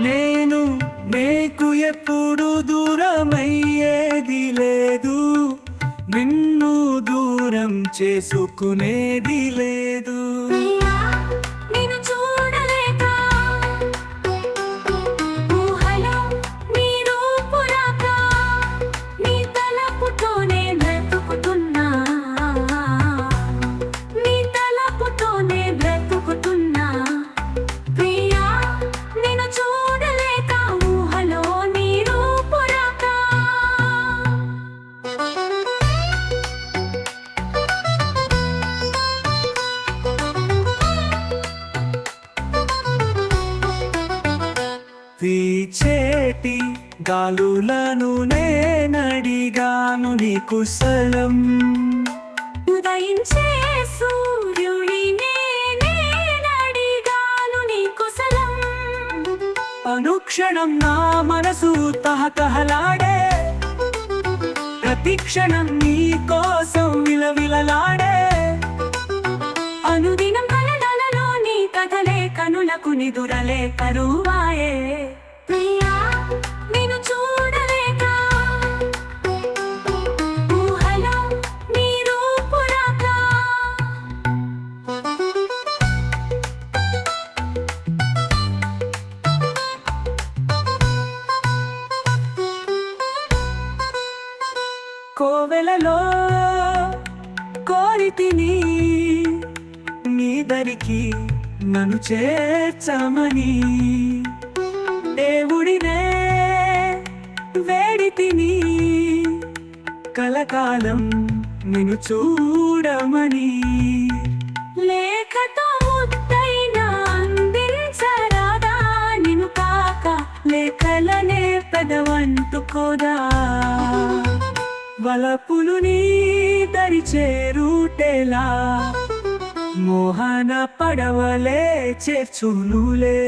నేను నీకు ఎప్పుడు దూరమయ్యేది లేదు. నిన్ను దూరం చేసుకునేది లేదు. వీచేటి గాలులను నేనడిగాను నీ కుశలం ఉదయించే సూర్యుడినే నేనడిగాను నీ కుశలం అనుక్షణం నా మనసు తహతహలాడే. ప్రతి క్షణం నీ కోసం విలవిలలాడే కథలే కనులకు నిదురలే కరువాయే ప్రియా నిన్ను చూడలేక ఊహలో నీ కోవెలలో కోరితిని నీ దరికి నన్ను చేర్చమని దేవుడినే వేడితిని కలకాలం నిన్ను చూడమని లేఖతో ముద్దైనా అందించరాదా నిన్ను కాక లేఖలనే పెదవంటుకోదా వలపులు నీ దరి చేరుటేలా మోహన పడవలే చేర్చులులే